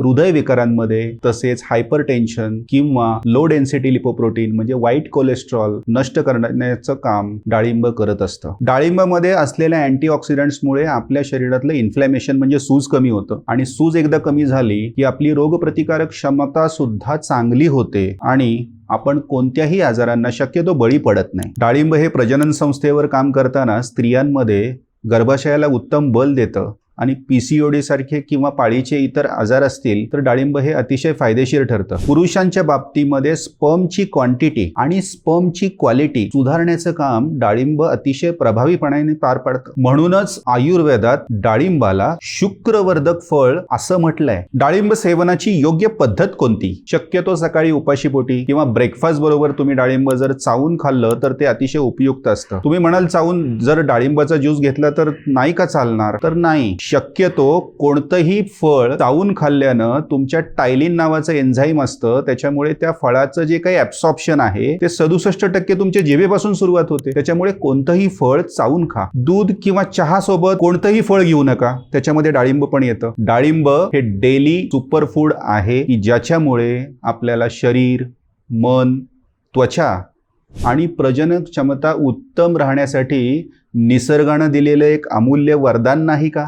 हृदयविकारांमध्ये तसेच hypertension किंवा low density lipoprotein म्हणजे वाईट कोलेस्ट्रॉल नष्ट करण्याचं काम डाळिंब करत असतं. डाळिंबामध्ये असलेल्या अँटीऑक्सिडंट्समुळे आपल्या शरीरातलं इन्फ्लॅमेशन म्हणजे सूज कमी होतं आणि सूज एकदा कमी झाली की आपली रोगप्रतिकारक क्षमता सुद्धा चांगली होते आणि आपण कोणत्याही आजारांना शक्यतो बळी पडत नाही. डाळिंब हे प्रजनन संस्थेवर काम करताना स्त्रियांमध्ये गर्भाशयाला उत्तम बल देतं. आणि पीसीओडी सारखे किंवा पाळीचे इतर आजार असतील तर डाळिंब हे अतिशय फायदेशीर ठरतं. पुरुषांच्या बाबतीमध्ये स्पर्मची क्वांटिटी आणि स्पर्मची क्वालिटी सुधारण्याचं काम डाळिंब अतिशय प्रभावीपणाने पार पाडतं. म्हणूनच आयुर्वेदात डाळिंबाला शुक्रवर्धक फळ असं म्हटलंय. डाळिंब सेवनाची योग्य पद्धत कोणती? शक्यतो सकाळी उपाशीपोटी किंवा ब्रेकफास्ट बरोबर तुम्ही डाळिंब जर चावून खाल्लं तर ते अतिशय उपयुक्त असतं. तुम्ही म्हणाल चावून जर डाळिंबाचा ज्यूस घेतला तर नाही का चालणार? तर नाही. शक्यतो कोणतंही फळ चावून खाल्ल्यानं तुमच्या टायलिन नावाचं एन्झाईम असतं त्याच्यामुळे त्या फळाचं जे काही ॲब्सॉप्शन आहे ते सदुसष्ट टक्के तुमच्या जिभेपासून सुरुवात होते. त्याच्यामुळे कोणतंही फळ चावून खा. दूध किंवा चहा सोबत कोणतंही फळ घेऊ नका. त्याच्यामध्ये डाळिंब पण येतं. डाळिंब हे डेली सुपर फूड आहे की ज्याच्यामुळे आपल्याला शरीर मन त्वचा आणि प्रजनन क्षमता उत्तम राहण्यासाठी निसर्गानं दिलेलं एक अमूल्य वरदान नाही का?